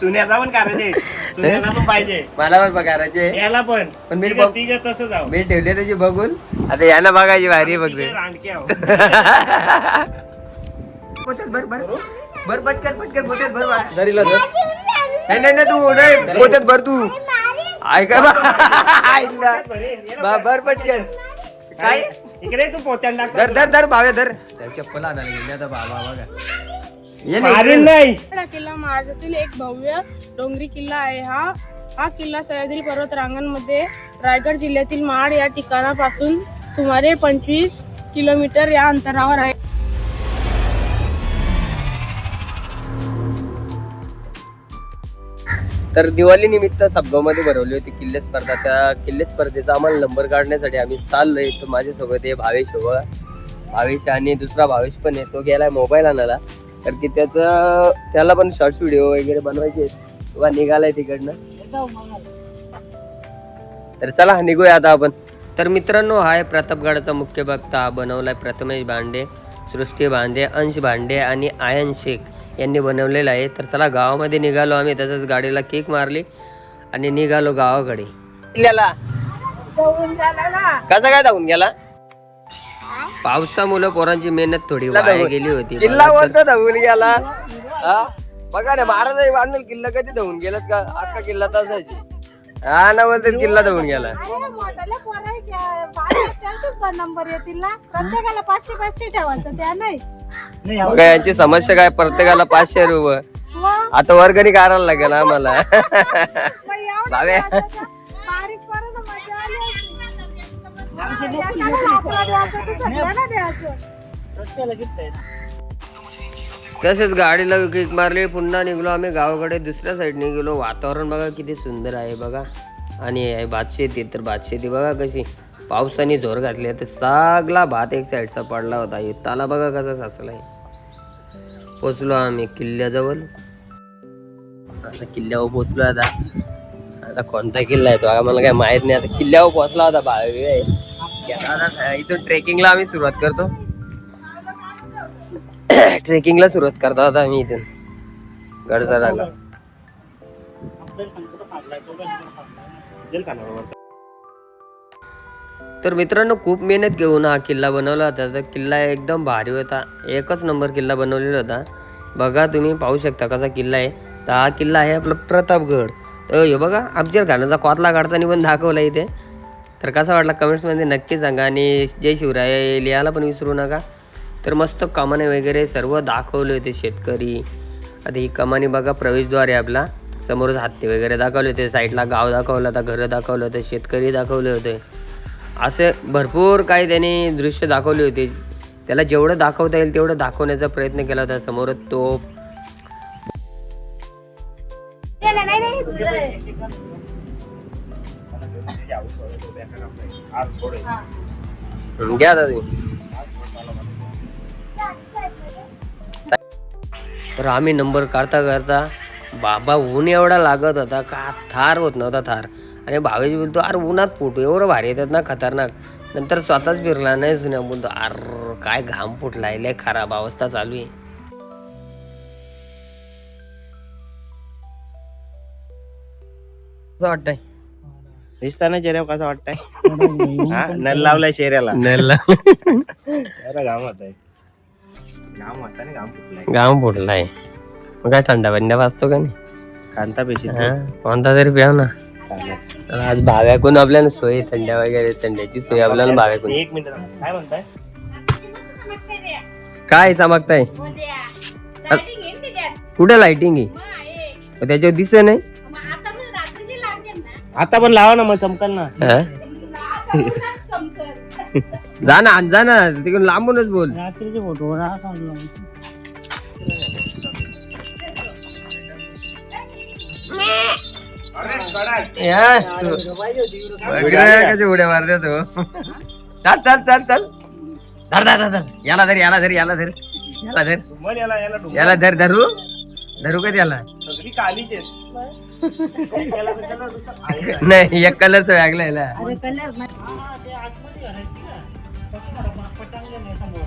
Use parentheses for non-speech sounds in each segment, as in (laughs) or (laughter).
सुन्याचा पण करायचे (laughs) सुन्याला पण पाहिजे. मला पण बघायचे याला पण. पण मी तिघं- बघ- तिघं तसं जाऊ. मी ठेवले त्याची बघून. आता यांना बघायची भारी बघते. रांडके आहो. (laughs) पोत्यात भर भर. भर पटकन पटकन पोत्यात भर बा. दरीला धर. नाही नाही नाही, तू नाही पोत्यात भर तू. ऐका (laughs) बा ऐकला. बा, भर पटकन. काय? इकडे तू पोत्यान धर टाक धर धर भावे धर. त्या चप्पल आणायला गेले आता बाबा बघा. मारीन. नाही। हा किल्ला महाराष्ट्रातील एक भव्य डोंगरी किल्ला आहे हा. हा किल्ला सह्याद्री पर्वत रांगांमध्ये रायगड जिल्ह्यातील महाड या ठिकाणापासून सुमारे पंचवीस किलोमीटर या अंतरावर आहे. तर दिवाळी निमित्त मध्ये भरवली होती किल्ले स्पर्धा. त्या किल्ले स्पर्धेचा आम्हाला नंबर काढण्यासाठी आम्ही चाललोय. तर माझ्यासोबत आहे भावेश हो भावेश आणि दुसरा भावेश पण आहे. तो गेलाय मोबाईल आणायला. कारण की त्याचं त्याला पण शॉर्ट्स व्हिडिओ वगैरे बनवायचे. किंवा निघालाय तिकडनं. तर चला निघूया आता आपण. तर मित्रांनो हा आहे प्रतापगडाचा मुख्य हा बनवलाय प्रथमेश भांडे सृष्टी भांडे अंश भांडे आणि आयन शेख यांनी बनवलेला आहे. तर चला गावामध्ये निघालो आम्ही. तसंच गाडीला केक मारली आणि निघालो गावाकडे. किल्ल्याला कसा काय धावून गेला? पावसामुळे पोरांची मेहनत थोडी वाया गेली होती. किल्ला बोलतो धावून गेला. बघा ना महाराज बांधल किल्ला कधी धावून गेलात का? अख्खा किल्ला तसायची हा ना बोलतात किल्ला धावून गेला. नंबर येतील ना प्रत्येकाला पाचशे पाचशे ठेवायचं त्या नाही बघा यांची समस्या काय? प्रत्येकाला पाचशे रुपये. आता वर्गणी करायला लागेल आम्हाला. तसेच गाडीला किक मारली पुन्हा निघलो आम्ही गावाकडे. दुसऱ्या साईडने गेलो वातावरण बघा किती सुंदर आहे बघा. आणि आहे भातशेती तर भातशेती बघा कशी. पावसाने जोर घातली. तर सगळा भात एक साईडचा पडला होता. ताला बघा कसा साचलाय. पोचलो आम्ही किल्ल्याजवळ. आता किल्ल्यावर पोचलो आता. आता कोणता किल्ला आहे तो? आम्हाला काय माहीत नाही. आता किल्ल्यावर पोचला होता भावे. आता इथून ट्रेकिंगला आम्ही सुरुवात करतो. (coughs) ट्रेकिंगला सुरुवात करतो आता आम्ही इथून. गडचराला तर मित्रांनो खूप मेहनत घेऊन हा किल्ला बनवला होता. तर किल्ला एकदम भारी होता. एकच नंबर किल्ला बनवलेला होता. बघा तुम्ही पाहू शकता कसा किल्ला आहे. तर हा किल्ला आहे आपला प्रतापगड. हे बघा अफजल खानाचा कोतला काढताना पण दाखवला इथे. तर कसा वाटला कमेंट्समध्ये नक्की सांगा आणि जय शिवराय लिहायला पण विसरू नका. तर मस्त कमाने वगैरे सर्व दाखवले होते शेतकरी. आता ही कमानी बघा प्रवेशद्वार आहे आपला. समोरच हत्ती वगैरे दाखवले होते साईडला गाव दाखवलं होता घरं दाखवलं होतं शेतकरी दाखवले होते. असे भरपूर काही त्याने दृश्य दाखवले होते. त्याला जेवढं दाखवता येईल तेवढं दाखवण्याचा प्रयत्न केला होता. समोर तो घ्या दादा. तर आम्ही नंबर काढता करता बाबा ऊन एवढा लागत होता का थार होत नव्हता थार. आणि भावेश बोलतो अरे उन्हात फोटो एवढं भारी येतात ना खतरनाक. नंतर स्वतःच फिरला नाही सुन्या बोलतो अर काय घाम फुटलाय लय खराब अवस्था चालू आहे. असं दिसताना चेहऱ्यावर कसं वाटतंय? (laughs) हा? नल लावलाय चेहऱ्याला. अरे (laughs) घाम होत आहे घाम होता ना घाम फुटलाय. घाम फुटलाय. मग काय थंडा बंड्या वाजतो का नाही? कांता पेशी हा, कोणता तरी प्याव ना. आज भाव्याकून आपल्याला सोय थंड्या वगैरे थंड्याची सोय आपल्याला भाव्याकून एक मिनिट काय म्हणताय? काय चमकताय? कुठे लाइटिंग आहे? त्याच्यावर दिसत नाही? आता पण लावा ना मग चमकल ना. हा? जा ना जा ना. तिकडून लांबूनच बोल. रात्रीचे फोटो या, तू- बघ कशी उड्या मारते तो? चाल चाल चाल चाल. धर धर धर, धर. याला धर याला धर याला धर. याला धर. याला धर धरू. धरू का त्याला? सगळी कालीच आहेत. का? नाही एक कलरचं वेगळं आहे ना हा, ते आतमध्ये घालायची ना. तसं मोठं पटांगण आहे समोर.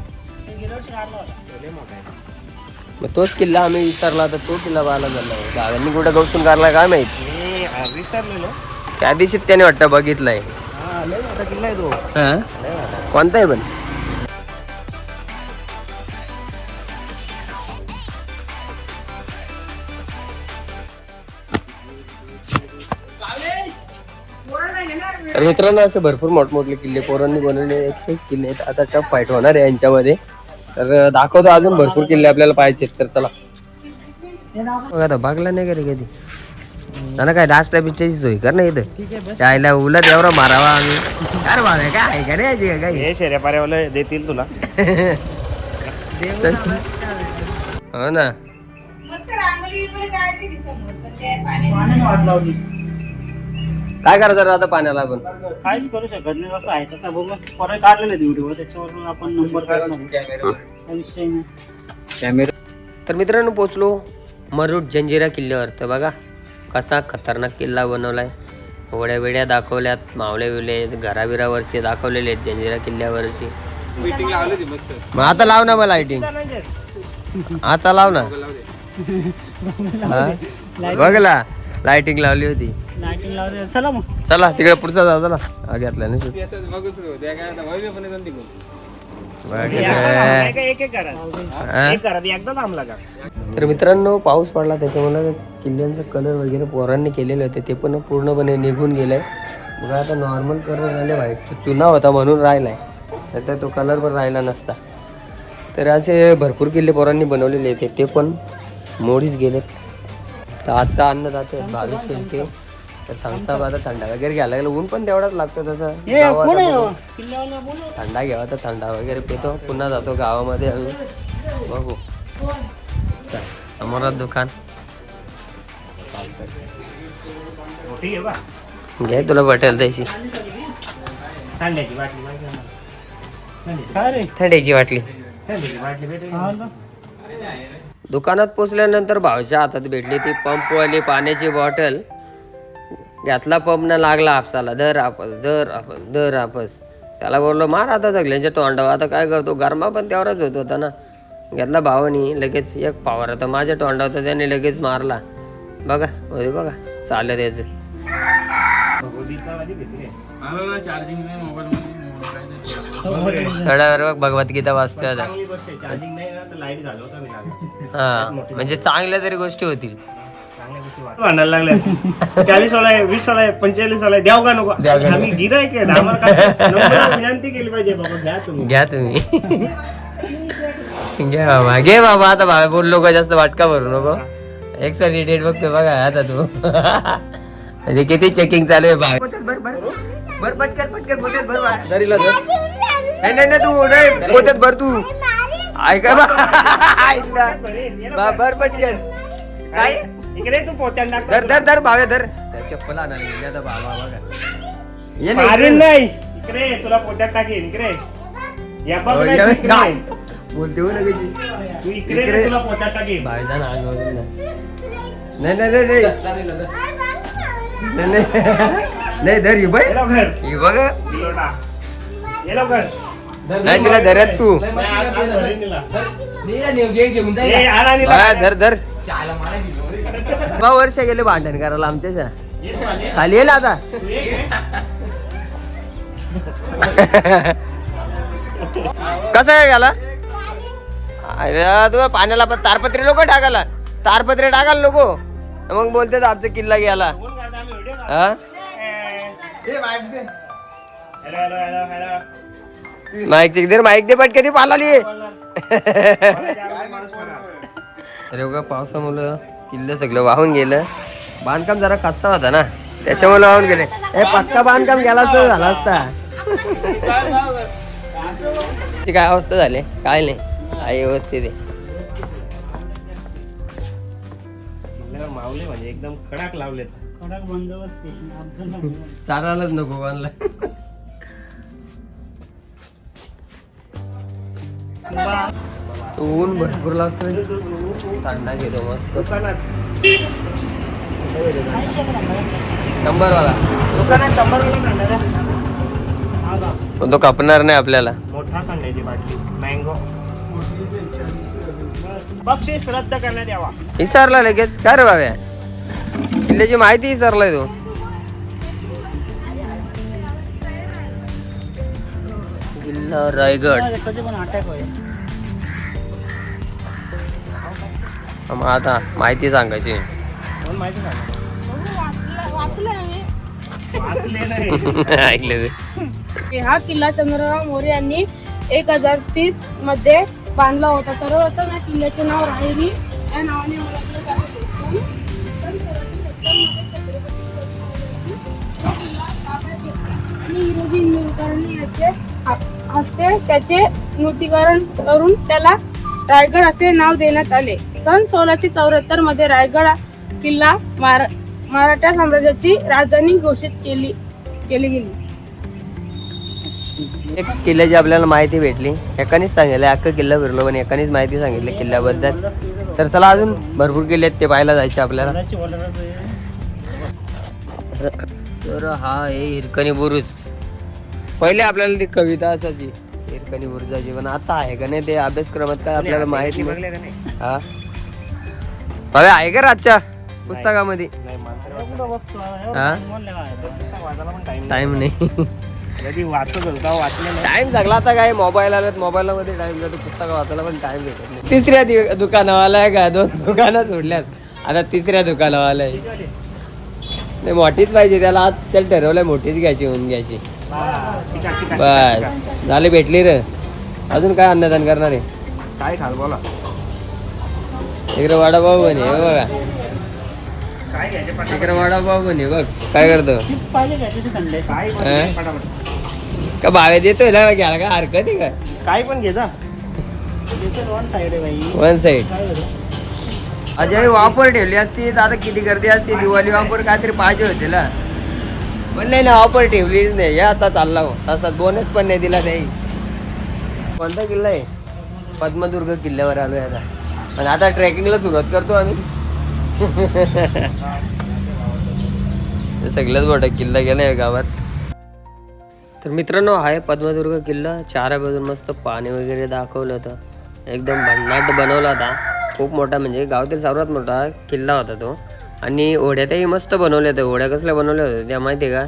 ते गेल्या वर्षी काढला होता. तो लय मोठा आहे. मग तोच किल्ला आम्ही विचारला तर तो किल्ला पाहायला झाला दादांनी कुठं गौतून काढला काय माहीत विसरलेलो त्या दिवशी त्याने वाटतं बघितलंय हा किल्ला आहे तो हा. कोणता आहे पण तर मित्रांनो असे भरपूर मोठमोठे किल्ले पोरांनी बनवले एकशे एक किल्ले आहेत. आता टफ फाईट होणार आहे यांच्यामध्ये. तर दाखवतो अजून भरपूर किल्ले आपल्याला पाहिजेत तर चला. बघा भागला नाही का रे कधी? ना काय लास्ट पिक्चरची सोय कर ना इथं. त्याला उलट एवढा मारावा आम्ही. अरे बाबा काय आहे का रे काय हे शेऱ्या पाऱ्यावाले देतील तुला. हो ना. काय करायचं रे आता पाण्याला आपण? काहीच करू शकत नाही असं आहे तसं बघून परत काढलेलं आहे व्हिडिओ त्याच्यावरून आपण नंबर काढणार काही विषय नाही. तर मित्रांनो पोचलो मरुड जंजिरा किल्ल्यावर. तर बघा कसा खतरनाक किल्ला बनवलाय. वड्या वेड्या दाखवल्यात मावळे विवले घराबिरावरचे दाखवलेले आहेत जंजिरा किल्ल्यावरची. मग आता लाव ना मग लाइटिंग आता लाव ना. (laughs) हा? बघला. लाइटिंग लावली होती. लावते चला मग. चला तिकडे पुढचा जाऊ चला. हा घेतला ना तू. बघ काय रे. काय एक एक करा. हा? एक करा ती एकदा थांबला का? तर मित्रांनो पाऊस पडला त्याच्यामुळे किल्ल्यांचा कलर वगैरे पोरांनी केलेले होते. ते पण पूर्णपणे निघून गेलाय बघा आता नॉर्मल कलर राहिले व्हाईट तो चुना होता म्हणून राहिलाय. तर तो कलर पण राहिला नसता. तर असे भरपूर किल्ले पोरांनी बनवलेले होते. ते पण मोडीच गेलेत. तर आजचा अन्न जाते बावीस शिल्के तर सांगता आता थंडा वगैरे घ्यायला लागलं. ऊन पण तेवढाच लागतं तसं. थंडा घ्यावा तर थंडा वगैरे पितो. पुन्हा जातो गावामध्ये आम्ही. बघू. चल समोरच दुकान. घे तुला पटेल बाटली रे? थंडीची वाटली दुकानात पोचल्यानंतर भावच्या हातात भेटली ती पंपवाली पाण्याची बॉटल. घातला पंप न लागला आपसाला दर आपस दर आपस दर आपस त्याला बोललो मार आता सगळ्यांच्या तोंडावर आता काय करतो? गरमा पण तेवढाच होत होता ना. घेतला भावानी लगेच एक पावर तर माझ्या तोंडावर तर त्याने लगेच मारला. बघा होते बघा चालत याचं थोड्या वेळ भगवद्गीता वाचतोय आता. लाइट घालवता हा म्हणजे चांगल्या तरी गोष्टी होतील. चांगल्या गोष्टी वाट- भांडायला लागल्या चाळीस वाला आहे वीस वाला आहे. पंचेचाळीस वाला आहे द्याव का नको आम्ही गिरायक आहे आम्हाला कसं नंबर विनंती केली पाहिजे बाबा घ्या तुम्ही. घ्या तुम्ही. घे बाबा घे बाबा आता बाबा बोललो का जास्त वाटका भरू नको. एक्सपायरी डेट बघतोय बघा आता तू. म्हणजे किती चेकिंग चालू आहे बाबा. भर भर. भर पटकन पटकन पोत्यात भर बा. दरीला धर. नाही नाही नाही, तू नाही पोत्यात भर तू. ऐका बा. ऐकला. बा भर पटकन काय? इकडे तू पोत्यान टाक धर धर धर भावे धर. त्या चप्पल आणायला गेली आता बाबा बघा. ये ना मारीन इकडे. नाही. इकडे तुला पोत्यात टाकेन इकडे. या बघ नाही, या- तू इकडे. बोलते हो ना कशी तू इकडे तुला पोत्यात टाकेन. भाईजान आग बघून ना. नाही नाही नाही नाही. नाही नाही. नाही धर ही बाई लवकर. ही बघ. ये लोटा. ये लवकर. नाही तिला धरत तू. तिला. धर. धर बा वर्ष गेले भांडण करायला आमच्याच्या. ये तू आली. खाली येईल आता. कसं काय गेला अरे तू पाण्याला पण तारपत्रे नको टाकायला. तारपत्रे टाकायला नको. मग बोलते आमचा किल्ला गेला. हा? Hello hello hello hello. Mic चिक दे माईक दे पट कधी पालाली. बघा. अरे बघा पावसामुळं किल्लं सगळं वाहून गेलं. बांधकाम जरा कच्चा होता ना. त्याच्यामुळे वाहून गेले. हे पक्का बांधकाम गेला तर झाला असता. ती काय अवस्था झाली? काय नाही. आहे व्यवस्थित आहे? मावले म्हणजे एकदम कडक लावलेत. कडक बंदोबस्त. चालायलाच नको ऑनलाईन ऊन भरपूर लागतोय. थंडा घेतो मस्त. शंभर वाला शंभर? पण तो कापणार नाही आपल्याला. मोठा सांगायची बाटली मँगो बक्षीस रद्द करण्यात यावा. विसरला लगेच. काय रे बाब्या किल्ल्याची माहिती विसरलाय तू. किल्ला रायगड. मग आता माहिती सांगायची. ऐकले ते. हा किल्ला चंद्रराव मोरे यांनी एक हजार तीसमध्ये बांधला होता. सर्वप्रथम या किल्ल्याचे नाव राहिरी या नावाने ओळखलं जात होते. पण आणि हिरोजी इंदुरकरांनी याचे हस्ते त्याचे नूतनीकरण करून त्याला रायगड असे नाव देण्यात आले. सन सोळाशे चौऱ्याहत्तरमध्ये रायगड हा किल्ला मारा मराठा साम्राज्याची राजधानी घोषित केली केली गेली. एक किल्ल्याची आपल्याला माहिती भेटली एकानेच सांगितलं अख्खा किल्ला फिरलो पण एकानेच माहिती सांगितली किल्ल्याबद्दल. तर चला अजून भरपूर किल्ले आहेत ते पाहायला जायचे आपल्याला. तर हा हे हिरकणी बुरुज. पहिले आपल्याला ती कविता असायची हिरकणी बुरुजाची पण आता आहे का नाही ते अभ्यासक्रमात काय आपल्याला माहिती नाही. हा? बाबा आहे का रातच्या पुस्तकामध्ये? हा? टाइम टाइम नाही. कधी वाचत होता वाचलं नाही. टाइम सगळा आता काय? मोबाईल आल्यात मोबाईल मध्ये टाइम जातो पुस्तक वाचायला पण टाइम भेटत नाही. तिसऱ्या दि- दुकानावाला आहे का? दोन दुकानं सोडल्यात. आता तिसऱ्या दुकानावाला आहे नाही मोठीच पाहिजे त्याला आज त्याला ठरवलंय मोठीच घ्यायची होऊन घ्यायची. बस. झाले भेटली रे. अजून काय अन्नदान करणार आहे? काय खाल बोला. इकडे वडापाव बने हे बघा. काय घ्यायचे पटापट? इकडे वडापाव बने बघ काय करतो? पाहिजे काय तिथे थंड काय पण अं? घे पटापट. का भावे देतोय? ना घ्यायला काय हरकत आहे का? काय पण घे जा. वन साइड आहे भाई वन साईड काय अजय वापर ठेवली असती तर आता किती गर्दी असते? दिवाळी वापर काहीतरी पाहिजे होते ना. पण नाही ना वापर ठेवलीच नाही. या आता चालला हो. तसा बोनस पण नाही दिला नाही कोणता किल्ला आहे? पद्मदुर्ग किल्ल्यावर आलो आहे आता. पण आता ट्रेकिंगला सुरुवात करतो आम्ही. सगळंच मोठा किल्ला गेला आहे गावात. तर मित्रांनो आहे पद्मदुर्ग किल्ला. चारा बाजून मस्त पाणी वगैरे दाखवलं होतं. एकदम भन्नाट बनवला होता. खूप मोठा म्हणजे गावातील सर्वात मोठा किल्ला होता तो. आणि ओढ्यातही मस्त बनवल्या होत्या. ओढ्या कसल्या बनवल्या होत्या त्या माहिती आहे का?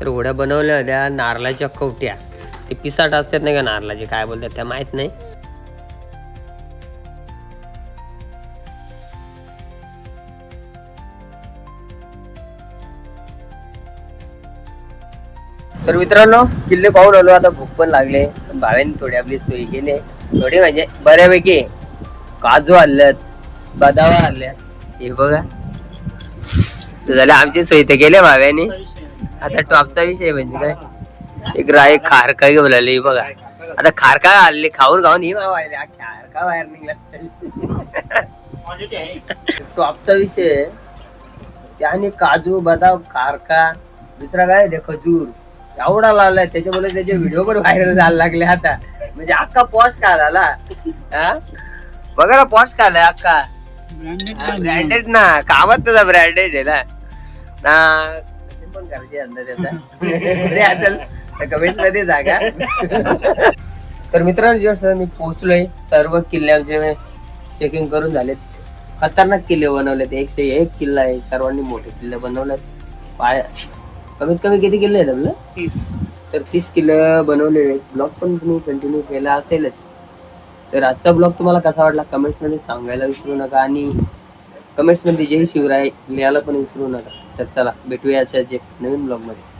तर ओढ्या बनवल्या होत्या नारळाच्या कवट्या. ते पिसाट असतात नाही का नारळाचे? काय बोलतात त्या माहीत नाही. तर मित्रांनो किल्ले पाहून आलो. आता भूक पण लागले. भावेन थोडी आपली सोयी केली. थोडी म्हणजे बऱ्यापैकी काजू आणल्यात बदावा आणल्यात. हे बघा. तर झालं आमची सोय तर केली भाव्याने. आता टॉपचा विषय म्हणजे काय? एक राय खारका घेऊन आली बघा. आता खारका आले खाऊन खाऊन ही भाव आले. खारका बाहेर निघला. टॉपचा विषय. आहे. त्याने काजू बदाम खारका दुसरा काय? ते खजूर. एवढा लावलाय त्याच्यामुळे त्याचे व्हिडिओ पण व्हायरल जायला लागले आता. म्हणजे अख्खा पॉश का झाला बघा ना पॉश का आलाय अख्खा ब्रँडेड ना. कामात त्याचा ब्रँडेड आहे ना. ना ते पण घरचे अंदाज त्याचा असेल कमेंटमध्ये जागा. तर मित्रांनो जस्ट मी पोहोचलोय सर्व किल्ल्यांचे चेकिंग करून झालेत खतरनाक किल्ले बनवलेत. एकशे एक किल्ला आहे सर्वांनी मोठे किल्ले बनवलेत. पाय कमीत कमी किती किल्ले आहेत आपलं? तीस. तर तीस किलो बनवलेले आहेत. ब्लॉग पण तुम्ही कंटिन्यू केला असेलच. तर आजचा ब्लॉग तुम्हाला कसा वाटला? कमेंट्समध्ये सांगायला विसरू नका. आणि कमेंट्समध्ये जय शिवराय लिहायला पण विसरू नका. तर चला भेटूया अशाच एक नवीन ब्लॉगमध्ये.